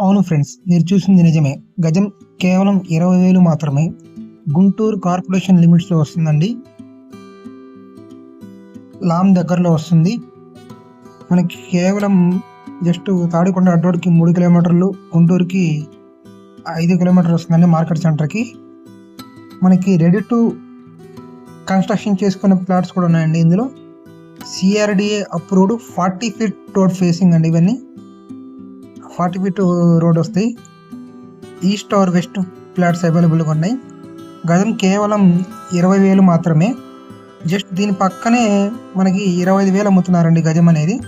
అవును ఫ్రెండ్స్ మీరు చూసింది నిజమే. గజం కేవలం ఇరవై వేలు మాత్రమే. గుంటూరు కార్పొరేషన్ లిమిట్స్లో వస్తుందండి. లామ్ దగ్గరలో వస్తుంది. మనకి కేవలం జస్ట్ తాడికొండ అడ్రోడ్కి మూడు కిలోమీటర్లు గుంటూరుకి ఐదు కిలోమీటర్లు వస్తుందండి మార్కెట్ సెంటర్కి. మనకి రెడీ టు కన్స్ట్రక్షన్ చేసుకునే ప్లాట్స్ కూడా ఉన్నాయండి ఇందులో. CRDA approved forty feet road facing అండి ఇవన్నీ. ఫార్టీ ఫీట్ రోడ్ వస్తాయి ఈస్ట్ ఆర్ వెస్ట్ ఫ్లాట్స్ అవైలబుల్గా ఉన్నాయి. గజం కేవలం ఇరవై వేలు మాత్రమే. జస్ట్ దీని పక్కనే మనకి ఇరవై ఐదు వేలు అమ్ముతున్నారండి గజం అనేది.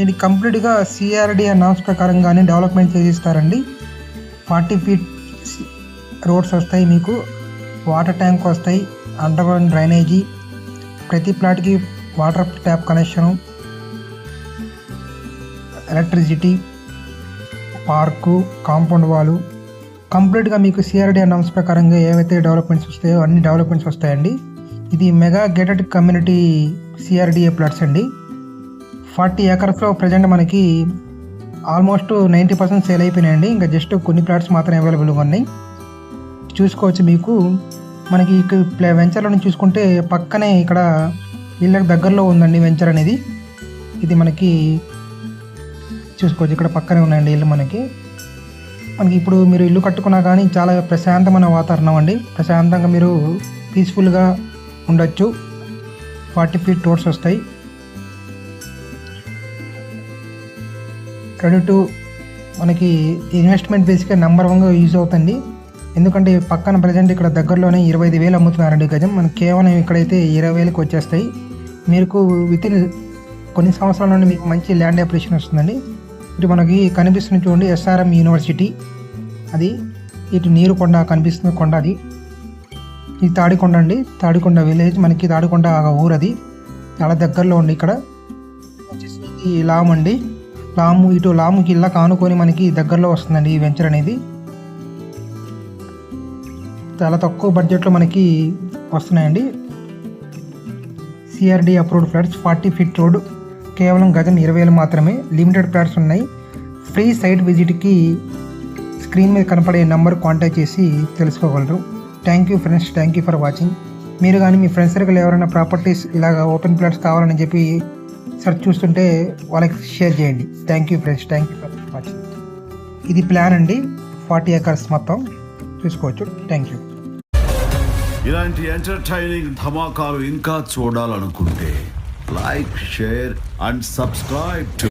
ఇది కంప్లీట్గా సిఆర్డి నామ్స్ ప్రకారంగానే డెవలప్మెంట్ చేసిస్తారండి. ఫార్టీ ఫీట్ రోడ్స్ వస్తాయి మీకు. వాటర్ ట్యాంక్ వస్తాయి. Underground drainage. ప్రతి ప్లాట్కి water tap connection. Electricity. Park compound wall. కంప్లీట్గా మీకు సిఆర్డి అనౌన్స్ ప్రకారంగా ఏవైతే డెవలప్మెంట్స్ వస్తాయో అన్ని డెవలప్మెంట్స్ వస్తాయండి. ఇది mega gated community CRDA plots అండి. ఫార్టీ ఏకర్స్లో ప్రజెంట్ మనకి ఆల్మోస్ట్ నైంటీ పర్సెంట్ సేల్ అయిపోయినాయండి. ఇంకా జస్ట్ కొన్ని ప్లాట్స్ మాత్రమే అవైలబుల్గా ఉన్నాయి. చూసుకోవచ్చు మీకు. మనకి ఇక్కడ వెంచర్లోని వెంచర్లో నుంచి చూసుకుంటే పక్కనే ఇక్కడ వీళ్ళకి దగ్గరలో ఉందండి వెంచర్ అనేది. ఇది మనకి చూసుకోవచ్చు. ఇక్కడ పక్కనే ఉన్నాయండి ఇల్లు మనకి. మనకి ఇప్పుడు మీరు ఇల్లు కట్టుకున్నా కానీ చాలా ప్రశాంతమైన వాతావరణం అండి. ప్రశాంతంగా మీరు పీస్ఫుల్గా ఉండొచ్చు. ఫార్టీ ఫీట్ రోడ్స్ వస్తాయి. రెడీ టు మనకి ఇన్వెస్ట్మెంట్ బేసిక్గా నెంబర్ వన్గా యూజ్ అవుతుంది. ఎందుకంటే పక్కన ప్రజెంట్ ఇక్కడ దగ్గరలోనే ఇరవై ఐదు వేలు అమ్ముతున్నారండి గజం. మనకి కేవలం ఇక్కడైతే ఇరవై వేలకు వచ్చేస్తాయి. మీకు విత్ ఇన్ కొన్ని సంవత్సరాల నుండి మీకు మంచి ల్యాండ్ అప్రిషియేషన్ వస్తుందండి. ఇటు మనకి కనిపిస్తుంది చూడండి ఎస్ఆర్ఎం యూనివర్సిటీ అది ఇటు నీరు కొండ కనిపిస్తుంది కొండ అది. ఇది తాడికొండ అండి. తాడికొండ విలేజ్ మనకి తాడికొండ ఊరు అది చాలా దగ్గరలో ఉంది ఇక్కడ. వచ్చేసి లామ్ అండి. లాము ఇటు లాముకి ఇలా కానుకొని మనకి దగ్గరలో వస్తుందండి ఈ వెంచర్ అనేది. చాలా తక్కువ బడ్జెట్లో మనకి వస్తున్నాయండి. CRD approved flats forty feet road కేవలం గజం ఇరవై వేలు మాత్రమే లిమిటెడ్ ప్లాట్స్ ఉన్నాయి. ఫ్రీ సైట్ విజిట్కి స్క్రీన్ మీద కనపడే నెంబర్ కాంటాక్ట్ చేసి తెలుసుకోగలరు. Thank you friends thank you for watching. మీరు కానీ మీ ఫ్రెండ్స్ సర్కిల్ ఎవరైనా ప్రాపర్టీస్ ఇలాగ ఓపెన్ ప్లాట్స్ కావాలని చెప్పి సెర్చ్ చూస్తుంటే వాళ్ళకి షేర్ చేయండి. Thank you friends thank you for watching. ఇది ప్లాన్ అండి. ఫార్టీ ఏకర్స్ మొత్తం చూసుకోవచ్చు. Thank you. ఇలాంటి ఎంటర్టైనింగ్ ధమాకాలు ఇంకా చూడాలనుకుంటే like share and subscribe to